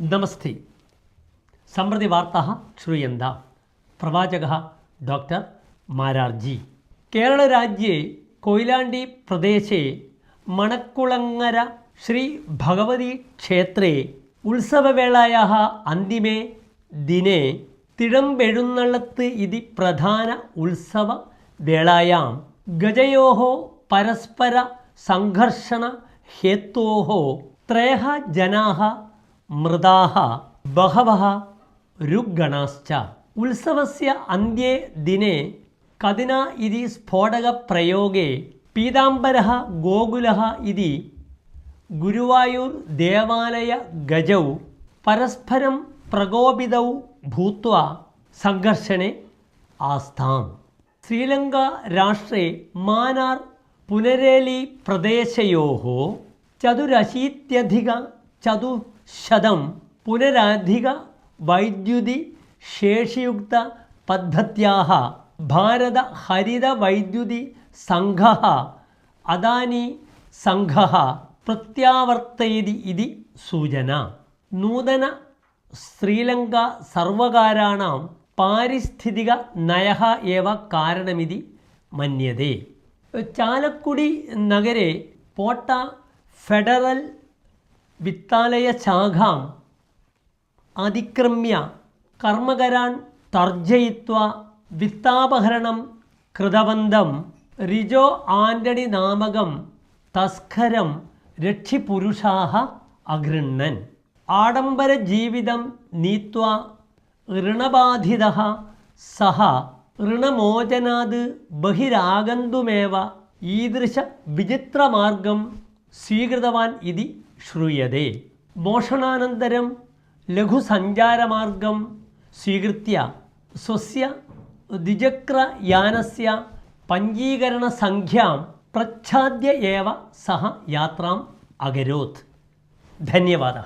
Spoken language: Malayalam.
നമസ്തി. സമൃദ്ധി വാർത്ത ശ്രൂയന്ത. പ്രവാചക ഡോക്ടർ മാരാർജി. കേരളരാജ്യേ കൊയിലാണ്ടി പ്രദേശേ മണക്കുളങ്ങര ശ്രീ ഭഗവതി ക്ഷേത്രേ ഉത്സവവേളായ അന്തിമേ ദിനെ തിഴമ്പെഴുന്നള്ളത്ത് ഇതി പ്രധാന ഉത്സവ വേളായാം. ഗജയോ പരസ്പര സംഘർഷണ ഹേത്വോ ത്രയ ജനാ മൃതാഹ ബഹവഹ രുഗണാശ്ച ഉത്സവസ്യ അന്ത്യേ ദിനെ കദിന ഇതി സ്ഫോടകപ്രയോഗേ പീതാംബര ഗോകുല ഇതി ഗുരുവായൂർ ദേവാലയ ഗജൗ പരസ്പരം പ്രകോപിതൗ ഭൂത്വ സംഘർഷണെ ആസ്ഥാം. ശ്രീലങ്ക രാഷ്ട്രേ മാനാർ പുനരേലി പ്രദേശയോ ചതുരശീത്യധിക ചതു ശതം പുനരധിക വൈദ്യുതി ശേഷിയുക്ത പദ്ധത്യാഹ ഭാരത ഹരിത വൈദ്യുതി സംഘ അദാനി സംഘ പ്രത്യാവർത്തയതി ഇതി സൂചന. നൂതന ശ്രീലങ്ക സർവകാരാണാം പാരിസ്ഥിതിക നയ ഏവ കാരണമിതി മന്യതേ. ചാലക്കുടി നഗരെ പോട്ട ഫെഡറൽ വിത്താലയ ശാഖാം അതിക്രമ്യ കർമ്മകരാൻ തർജയിത്വ വിത്താപഹരണം കൃതവന്തം റിജോ ആന്റണി നാമകം തസ്കരം രക്ഷിപുരുഷാഹ അഗൃണ്ണൻ ആഡംബര ജീവിതം നീത്വ ഋണബാധിത സഹ ഋണമോചനാത് ബഹിരാഗന്തുമേവ ഈദൃശ വിചിത്രമാർഗം സ്വീകൃതവാൻ ഇതി ശ്രൂയത. മോഷണാനന്തരം ലഘുസഞ്ചാരമാർഗം സ്വീകൃത്യ സ്വസ്യ ദ്വിചക്രയാനസ്യ പഞ്ചീകരണസംഖ്യം പ്രച്ഛാദ്യ സഹ യാത്രാം അകരോത്. ധന്യവാദ.